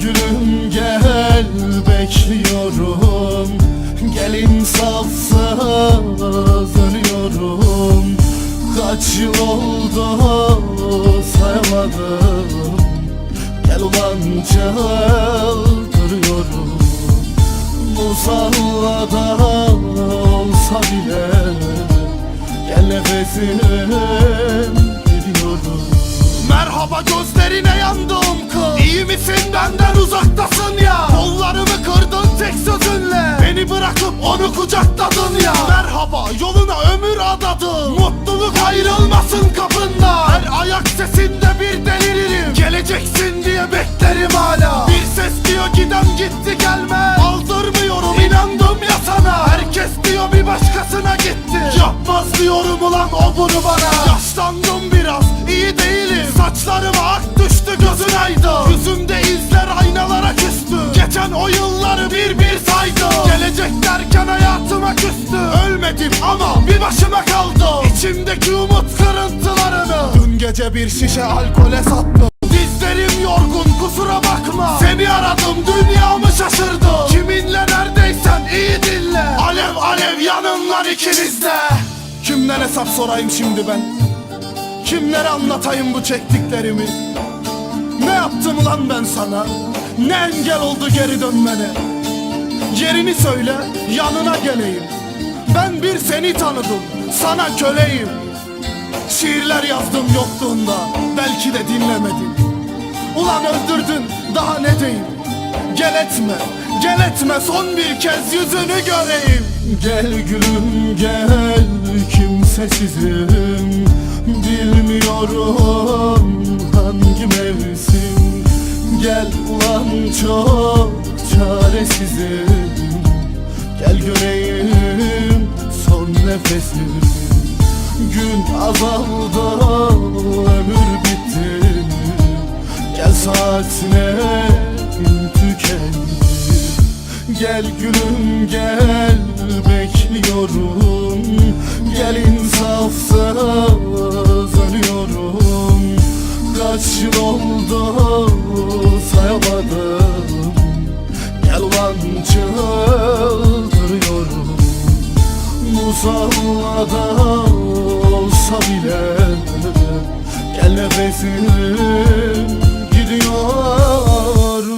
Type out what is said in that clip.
gülüm gel bekliyorum. Gel insafsız ölüyorum Kaç yıl oldu sayamadım. Gel ulan çıldırıyorum Musallada olsa bile Gel gidiyorum Merhaba gözlerine yandım kız. İyi misin benden uzaktasın ya? Kollarımı kırdın tek sözünle. Beni bırakıp onu kucakladın ya. Merhaba yoluna ömür adadın Mutluluk ayrılmasın kapında. Her ayak sesinde bir deliririm. Geleceksin diye beklerim hala. Bir ses diyor giden gitti gelme Aldırmıyorum inandım ya sana. Herkes diyor bir başkasına gitti. Yapmaz diyorum ulan o bunu bana Saçlarıma ak düştü gözün aydın. Yüzümde izler aynalara küstü. Geçen o yılları bir bir saydım Gelecek derken hayatıma küstü. Ölmedim ama bir başıma kaldım İçimdeki umut kırıntılarını. Dün gece bir şişe alkole sattım. Dizlerim yorgun kusura bakma. Seni aradım dünyamı şaşırdım Kiminle neredeysen iyi dinle. Alev alev yanımlar ikiniz de Kimden hesap sorayım şimdi ben Kimlere anlatayım bu çektiklerimi? Ne yaptım lan ben sana? Ne engel oldu geri dönmene? Yerini söyle yanına geleyim. Ben bir seni tanıdım sana köleyim. Şiirler yazdım yokluğunda Belki de dinlemedin Ulan öldürdün daha ne diyeyim? Gel etme gel etme son bir kez yüzünü göreyim. Gel gülüm gel kimsesizim Bilmiyorum hangi mevsim. Gel ulan çok çaresizim Gel göreyim son nefesim Gün azaldı ömür bitti. Gel saatine tükendi. Gel gülüm gel bekliyorum. Gel insafsız uzanmada olsa bile Gel nefesim gidiyorum.